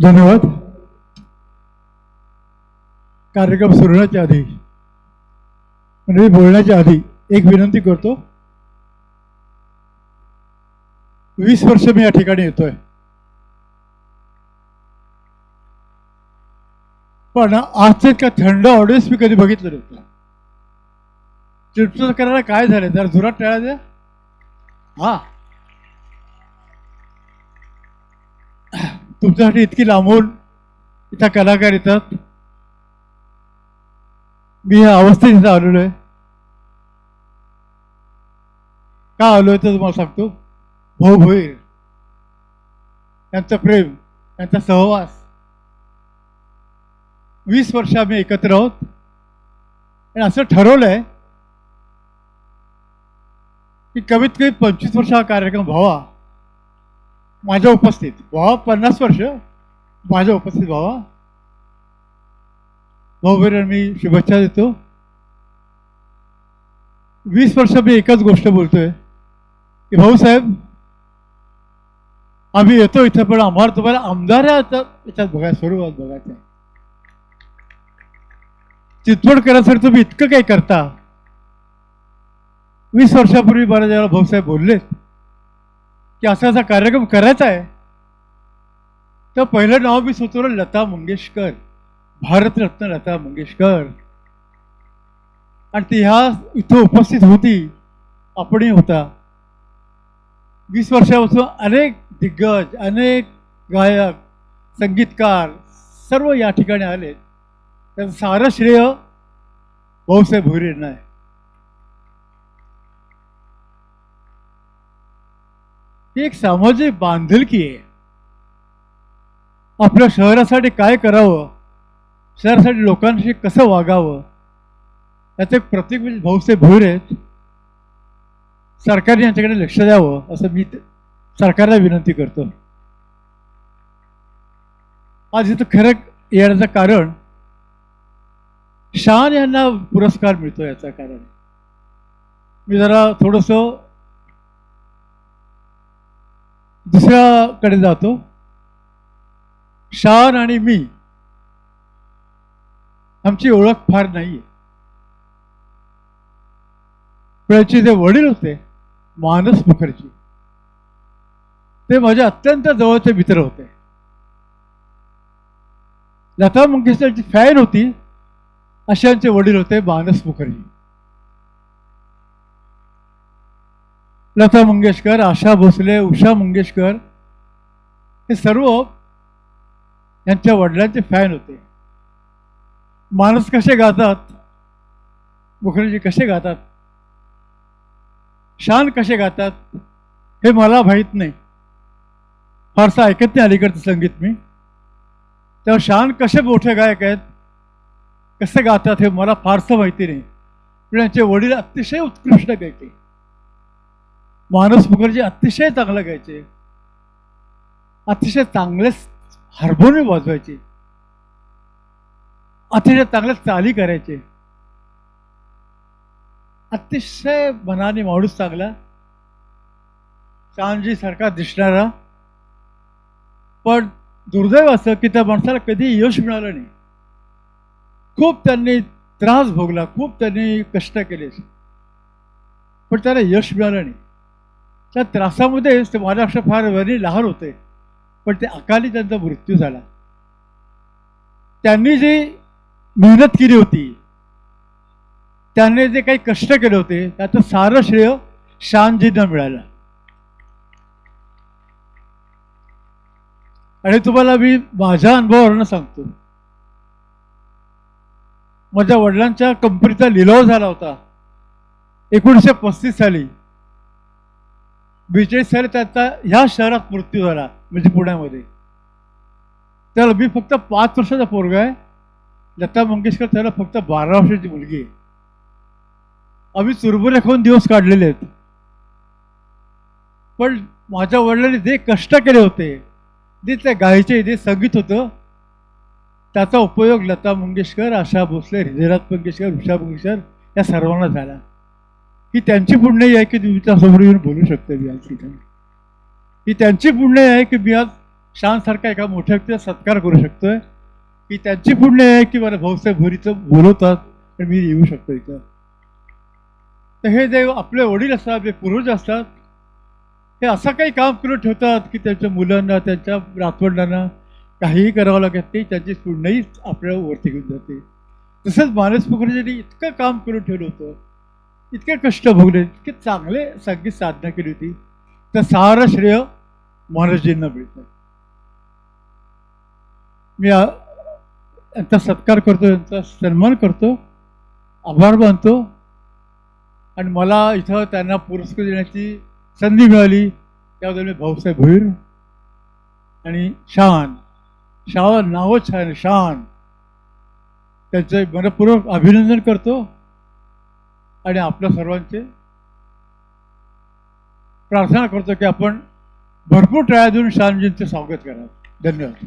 धन्यवाद। कार्यक्रम सुरू होण्याच्या आधी म्हणजे बोलण्याच्या आधी एक विनंती करतो. वीस वर्ष मी या ठिकाणी येतोय. पण आजचं का थंड ऑडियन्स मी कधी बघितलं नव्हतं. चिडचिड करायला काय झालं? जरा धुरात टाळा द्या हा. तुमच्यासाठी इतकी लांबून इथं कलाकार येतात. मी ह्या अवस्थेत इथं आलेलो आहे. का आलो आहे तर तुम्हाला सांगतो. भाऊ भोईर त्यांचं प्रेम यांचा सहवास. वीस वर्ष आम्ही एकत्र आहोत. आणि असं ठरवलंय की कमीत कमी पंचवीस वर्ष हा कार्यक्रम व्हावा. माझ्या उपस्थित. भावा पन्नास वर्ष? माझ्या उपस्थित व्हावा भाऊबरोबर मी शुभेच्छा देतो. वीस वर्ष मी एकच गोष्ट बोलतोय. की भाऊसाहेब आम्ही येतो इथं पण आम्हाला तुम्हाला आमदार याच्यात बघायला स्वरूपात बघायचं आहे चितवड करण्यासाठी तुम्ही इतकं काही करता. वीस वर्षापूर्वी मला जेव्हा भाऊसाहेब बोललेत. की असा असा कार्यक्रम करायचा आहे. तर पहिलं नाव मी सुचवलं लता मंगेशकर. भारतरत्न लता मंगेशकर. आणि ती ह्या इथं उपस्थित होती आपणही होता. वीस वर्षापासून अनेक दिग्गज अनेक गायक संगीतकार सर्व या ठिकाणी आले. त्याचं सारं श्रेय भाऊसाहेब भोईर आहे. ही एक सामाजिक बांधिलकी आहे. आपल्या शहरासाठी काय करावं? शहरासाठी लोकांशी कसं वागावं? याचं एक प्रतीक म्हणजे भाऊसाहेब भोईर आहेत. सरकारने यांच्याकडे लक्ष द्यावं असं मी सरकारला विनंती करतो. आज इथं खरं येण्याचं कारण शान यांना पुरस्कार मिळतो याचं कारण. मी जरा थोडंसं दुसऱ्याकडे जातो. शान आणि मी आमची ओळख फार नाहीये. त्याचे जे वडील होते मानस मुखर्जी ते माझ्या अत्यंत जवळचे मित्र होते. लता मंगेशकरची फॅन होती अशांचे वडील होते मानस मुखर्जी. लता मंगेशकर आशा भोसले उषा मंगेशकर हे सर्व यांच्या वडिलांचे फॅन होते. माणूस कसे गातात मुखर्जी कसे गातात शान कसे गातात हे मला माहीत नाही. फारसं ऐकत नाही अलीकडचं संगीत मी. तेव्हा शान कसे मोठे गायक आहेत कसे गातात हे मला फारसं माहिती नाही. पण यांचे वडील अतिशय उत्कृष्ट गायके. मानस मुखर्जी अतिशय चांगलं गायचे. अतिशय चांगले हार्मोनियम वाजवायचे. अतिशय चांगल्या चाली करायचे. अतिशय मनाने माणूस चांगला. चांदजी सारखा दिसणारा. पण दुर्दैव असं की त्या माणसाला कधी यश मिळालं नाही. खूप त्यांनी त्रास भोगला खूप त्यांनी कष्ट केले. पण त्याला यश मिळालं नाही. त्या त्रासामध्येच ते महाराष्ट्र फार वरी लहान होते. पण ते अकाली त्यांचा मृत्यू झाला. त्यांनी जी मेहनत केली होती त्यांनी जे काही कष्ट केले होते त्याचं सारं श्रेय शानजींना मिळालं. आणि तुम्हाला मी माझ्या अनुभवावरून सांगतो. माझ्या वडिलांच्या कंपनीचा लिलाव झाला होता. एकोणीसशे पस्तीस साली. विजय सर त्याचा ह्या शहरात मृत्यू झाला म्हणजे पुण्यामध्ये. त्याला मी फक्त पाच वर्षाचा पोरगा आहे. लता मंगेशकर त्याला फक्त बारा वर्षाची मुलगी आहे. आम्ही चुरबुरे खाऊन दिवस काढलेले आहेत. पण माझ्या वडिलांनी जे कष्ट केले होते जे त्या गायचे जे संगीत होतं त्याचा उपयोग लता मंगेशकर आशा भोसले हृदयनाथ मंगेशकर उषा मंगेशकर या सर्वांना झाला. ही त्यांची पुण्य आहे की तुम्ही समोर येऊन बोलू शकते मी आज ठिकाणी. ही त्यांची पुण्य आहे की मी आज शानसारखा एका मोठ्या व्यक्तीचा सत्कार करू शकतोय. की त्यांची पुण्य आहे की मला भाऊसाहेब भोरीचं बोलवतात आणि मी येऊ शकतो इथं. तर हे जे आपले वडील असतात जे पूर्वज असतात हे असं काही काम करून ठेवतात की त्यांच्या मुलांना त्यांच्या नातवंडांना काहीही करावं लागत नाही त्यांची पुण्याही आपल्या वरती घेऊन जाते. तसंच मानस मुखर्जींनी इतकं काम करून ठेवलं होतं. इतके कष्ट भोगले इतके चांगले संगीत साधना केली होती. तर सारं श्रेय महाराजजींना मिळतं मी यांचा सत्कार करतो यांचा सन्मान करतो आभार मानतो. आणि मला इथं त्यांना पुरस्कार देण्याची संधी मिळाली. त्याबद्दल मी भाऊसाहेब भोईर आणि शान शाह नावच छान शान. त्यांचं मनपूर्वक अभिनंदन करतो. आणि आपल्या सर्वांचे प्रार्थना करतो की आपण भरपूर टाळ्या देऊन शानजींचे स्वागत करावं. धन्यवाद.